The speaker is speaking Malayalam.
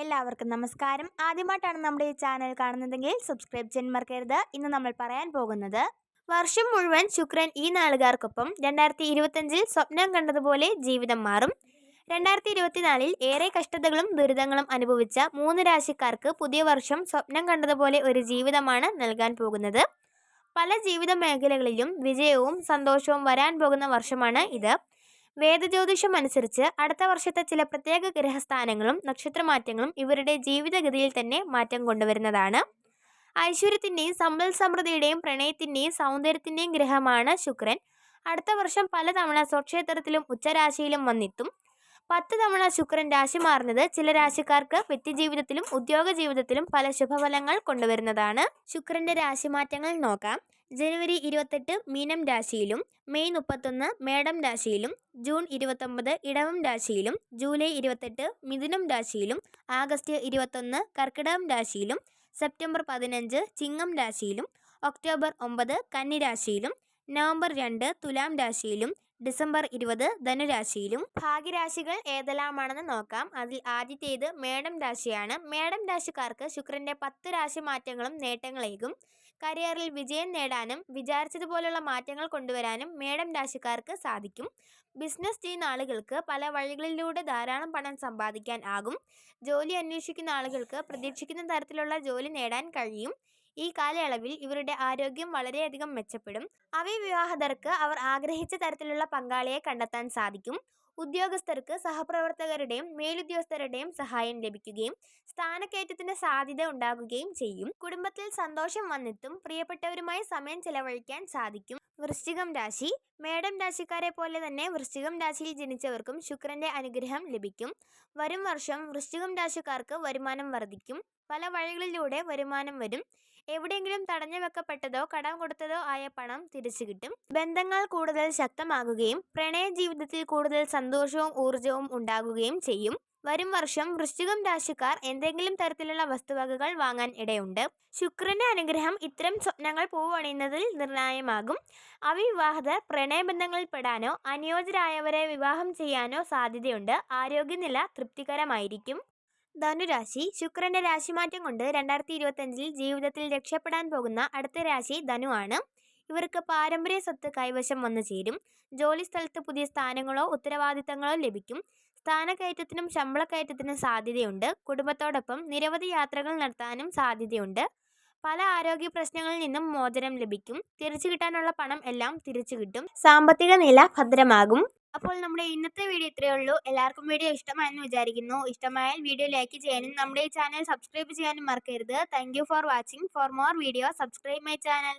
എല്ലാവർക്കും നമസ്കാരം. ആദ്യമായിട്ടാണ് നമ്മുടെ ഈ ചാനൽ കാണുന്നതെങ്കിൽ സബ്സ്ക്രൈബ് ചെയ്യാൻ മറക്കരുത്. ഇന്ന് നമ്മൾ പറയാൻ പോകുന്നത് വർഷം മുഴുവൻ ശുക്രൻ ഈ നാളുകാർക്കൊപ്പം രണ്ടായിരത്തി ഇരുപത്തഞ്ചിൽ സ്വപ്നം കണ്ടതുപോലെ ജീവിതം മാറും. രണ്ടായിരത്തി ഇരുപത്തിനാലിൽ ഏറെ കഷ്ടതകളും ദുരിതങ്ങളും അനുഭവിച്ച മൂന്ന് രാശിക്കാർക്ക് പുതിയ വർഷം സ്വപ്നം കണ്ടതുപോലെ ഒരു ജീവിതമാണ് നൽകാൻ പോകുന്നത്. പല ജീവിത മേഖലകളിലും വിജയവും സന്തോഷവും വരാൻ പോകുന്ന വർഷമാണ് ഇത്. വേദജ്യോതിഷം അനുസരിച്ച് അടുത്ത വർഷത്തെ ചില പ്രത്യേക ഗ്രഹസ്ഥാനങ്ങളും നക്ഷത്രമാറ്റങ്ങളും ഇവരുടെ ജീവിതഗതിയിൽ തന്നെ മാറ്റം കൊണ്ടുവരുന്നതാണ്. ഐശ്വര്യത്തിന്റെയും സമ്പൽ സമൃദ്ധിയുടെയും പ്രണയത്തിന്റെയും സൗന്ദര്യത്തിന്റെയും ഗ്രഹമാണ് ശുക്രൻ. അടുത്ത വർഷം പലതവണ സ്വക്ഷേത്രത്തിലും ഉച്ചരാശിയിലും വന്നെത്തും. പത്ത് തവണ ശുക്രൻ രാശി മാറുന്നത് ചില രാശിക്കാർക്ക് വ്യക്തിജീവിതത്തിലും ഉദ്യോഗ ജീവിതത്തിലും പല ശുഭഫലങ്ങൾ കൊണ്ടുവരുന്നതാണ്. ശുക്രന്റെ രാശിമാറ്റങ്ങൾ നോക്കാം. ജനുവരി ഇരുപത്തെട്ട് മീനം രാശിയിലും മെയ് മുപ്പത്തൊന്ന് മേടം രാശിയിലും ജൂൺ ഇരുപത്തൊമ്പത് ഇടവം രാശിയിലും ജൂലൈ ഇരുപത്തെട്ട് മിഥുനം രാശിയിലും ആഗസ്റ്റ് ഇരുപത്തൊന്ന് കർക്കിടകം രാശിയിലും സെപ്റ്റംബർ പതിനഞ്ച് ചിങ്ങം രാശിയിലും ഒക്ടോബർ ഒമ്പത് കന്നിരാശിയിലും നവംബർ രണ്ട് തുലാം രാശിയിലും ഡിസംബർ ഇരുപത് ധനുരാശിയിലും ഭാഗ്യരാശികൾ ഏതെല്ലാമാണെന്ന് നോക്കാം. അതിൽ ആദ്യത്തേത് മേടം രാശിയാണ്. മേടം രാശിക്കാർക്ക് ശുക്രന്റെ പത്ത് രാശി മാറ്റങ്ങളും നേട്ടങ്ങളേകും കരിയറിൽ വിജയം നേടാനും വിചാരിച്ചതുപോലുള്ള മാറ്റങ്ങൾ കൊണ്ടുവരാനും മേടം രാശിക്കാർക്ക് സാധിക്കും. ബിസിനസ് ചെയ്യുന്ന ആളുകൾക്ക് പല വഴികളിലൂടെ ധാരാളം പണം സമ്പാദിക്കാൻ ആകും. ജോലി അന്വേഷിക്കുന്ന ആളുകൾക്ക് പ്രതീക്ഷിക്കുന്ന തരത്തിലുള്ള ജോലി നേടാൻ കഴിയും. ഈ കാലയളവിൽ ഇവരുടെ ആരോഗ്യം വളരെയധികം മെച്ചപ്പെടും. അവിവാഹിതർക്ക് അവർ ആഗ്രഹിച്ച തരത്തിലുള്ള പങ്കാളിയെ കണ്ടെത്താൻ സാധിക്കും. ഉദ്യോഗസ്ഥർക്ക് സഹപ്രവർത്തകരുടെയും മേലുദ്യോഗസ്ഥരുടെയും സഹായം ലഭിക്കുകയും സ്ഥാനക്കയറ്റത്തിന് സാധ്യത ഉണ്ടാകുകയും ചെയ്യും. കുടുംബത്തിൽ സന്തോഷം വന്നെത്തും. പ്രിയപ്പെട്ടവരുമായി സമയം ചെലവഴിക്കാൻ സാധിക്കും. വൃശ്ചികം രാശി. മേടം രാശിക്കാരെ പോലെ തന്നെ വൃശ്ചികം രാശിയിൽ ജനിച്ചവർക്കും ശുക്രന്റെ അനുഗ്രഹം ലഭിക്കും. വരും വർഷം വൃശ്ചികം രാശിക്കാർക്ക് വരുമാനം വർദ്ധിക്കും. പല വഴികളിലൂടെ വരുമാനം വരും. എവിടെയെങ്കിലും തടഞ്ഞു വെക്കപ്പെട്ടതോ കടം കൊടുത്തതോ ആയ പണം തിരിച്ചു കിട്ടും. ബന്ധങ്ങൾ കൂടുതൽ ശക്തമാകുകയും പ്രണയ ജീവിതത്തിൽ കൂടുതൽ സന്തോഷവും ഊർജവും ഉണ്ടാകുകയും ചെയ്യും. വരും വർഷം വൃശ്ചികം രാശിക്കാർ എന്തെങ്കിലും തരത്തിലുള്ള വസ്തുവകകൾ വാങ്ങാൻ ഇടയുണ്ട്. ശുക്രന്റെ അനുഗ്രഹം ഇത്തരം സ്വപ്നങ്ങൾ പൂവണിയുന്നതിൽ നിർണായകമാകും അവിവാഹിതർ പ്രണയബന്ധങ്ങളിൽ പെടാനോ അനുയോജ്യരായവരെ വിവാഹം ചെയ്യാനോ സാധ്യതയുണ്ട്. ആരോഗ്യനില തൃപ്തികരമായിരിക്കും. ധനുരാശി ശുക്രന്റെ രാശിമാറ്റം കൊണ്ട് രണ്ടായിരത്തി ഇരുപത്തഞ്ചിൽ ജീവിതത്തിൽ രക്ഷപ്പെടാൻ പോകുന്ന അടുത്ത രാശി ധനു ആണ്. ഇവർക്ക് പാരമ്പര്യ സ്വത്ത് കൈവശം വന്നു ചേരും ജോലി സ്ഥലത്ത് പുതിയ സ്ഥാനങ്ങളോ ഉത്തരവാദിത്തങ്ങളോ ലഭിക്കും. സ്ഥാനക്കയറ്റത്തിനും ശമ്പളക്കയറ്റത്തിനും സാധ്യതയുണ്ട്. കുടുംബത്തോടൊപ്പം നിരവധി യാത്രകൾ നടത്താനും സാധ്യതയുണ്ട്. പല ആരോഗ്യ പ്രശ്നങ്ങളിൽ നിന്നും മോചനം ലഭിക്കും. തിരിച്ചു കിട്ടാനുള്ള പണം എല്ലാം തിരിച്ചു കിട്ടും. സാമ്പത്തിക നില ഭദ്രമാകും. അപ്പോൾ നമ്മുടെ ഇന്നത്തെ വീഡിയോ ഇത്രയേ ഉള്ളൂ. എല്ലാവർക്കും വീഡിയോ ഇഷ്ടമായെന്ന് വിചാരിക്കുന്നു. ഇഷ്ടമായാൽ വീഡിയോ ലൈക്ക് ചെയ്യാനും നമ്മുടെ ഈ ചാനൽ സബ്സ്ക്രൈബ് ചെയ്യാനും മറക്കരുത്. Thank for watching for more video subscribe my channel